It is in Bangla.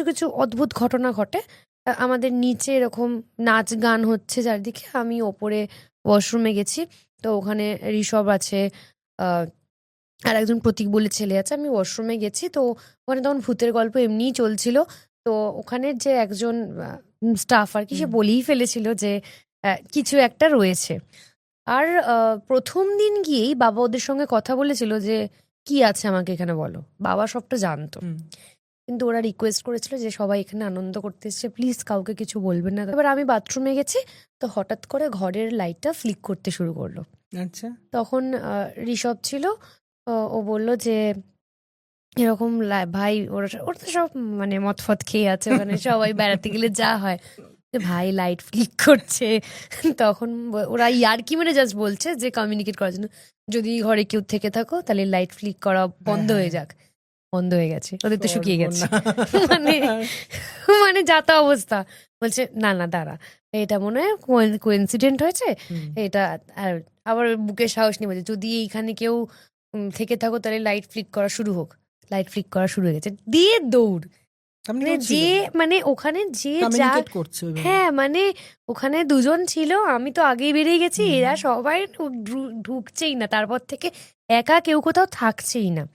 কিছু কিছু অদ্ভুত ঘটনা ঘটে। আমাদের নিচে এরকম নাচ গান হচ্ছে চারদিকে। আমি ওপরে ওয়াশরুমে গেছি তো ওখানে ঋষভ আছে আর একজন প্রতীক বলে ছেলে আছে। আমি ওয়াশরুমে গেছি তো ওখানে তখন ভূতের গল্প এমনিই চলছিল। তো ওখানের যে একজন স্টাফ আর কি সে বলেই ফেলেছিল যে কিছু একটা রয়েছে। আর প্রথম দিন গিয়েই বাবা ওদের সঙ্গে কথা বলেছিল যে কি আছে আমাকে এখানে বলো? বাবা সবটা জানতো। কিন্তু ওরা রিকোয়েস্ট করেছিল যে সবাই এখানে আনন্দ করতে এসছে। প্লিজ কাউকে কিছু বলবেন না। এবার আমি বাথরুমে গেছি তো হঠাৎ করে ঘরের লাইটটা ফ্লিক করতে শুরু করল। আচ্ছা। তখন ঋষভ ছিল ও বলল যে এরকম ভাই ওরা ওরা তো সব মানে মদ ফদ খেয়ে আছে মানে সবাই বেড়াতে গেলে যা হয়। ভাই লাইট ফ্লিক করছে। তখন ওরা ইয়ার্কি মানে জাস্ট বলছে যে কমিউনিকেট করার জন্য। যদি ঘরে কেউ থেকে থাকো তাহলে লাইট ফ্লিক করা বন্ধ হ্যাঁ, হয়ে। যাক। বন্ধ হয়ে গেছে। ওদের তো শুকিয়ে গেছে। মানে মানে যাতা অবস্থা। বলছে না না দাঁড়া। এটা মনে হয় কোইন্সিডেন্ট হয়েছে। এটা আর আবার বুকে সাহস নিয়ে বলছে যদি এইখানে কেউ থেকে থাকো তাহলে লাইট ফ্লিক করা শুরু হোক। লাইট ফ্লিক করা শুরু হয়ে গেছে। দিয়ে দৌড়। মানে? যে মানে ওখানে যে যা করছে হ্যাঁ মানে ওখানে দুজন ছিল আমি তো আগেই বেরিয়ে গেছি। এরা সবাই ঢুকছেই না। তারপর থেকে একা কেউ কোথাও থাকছেই না।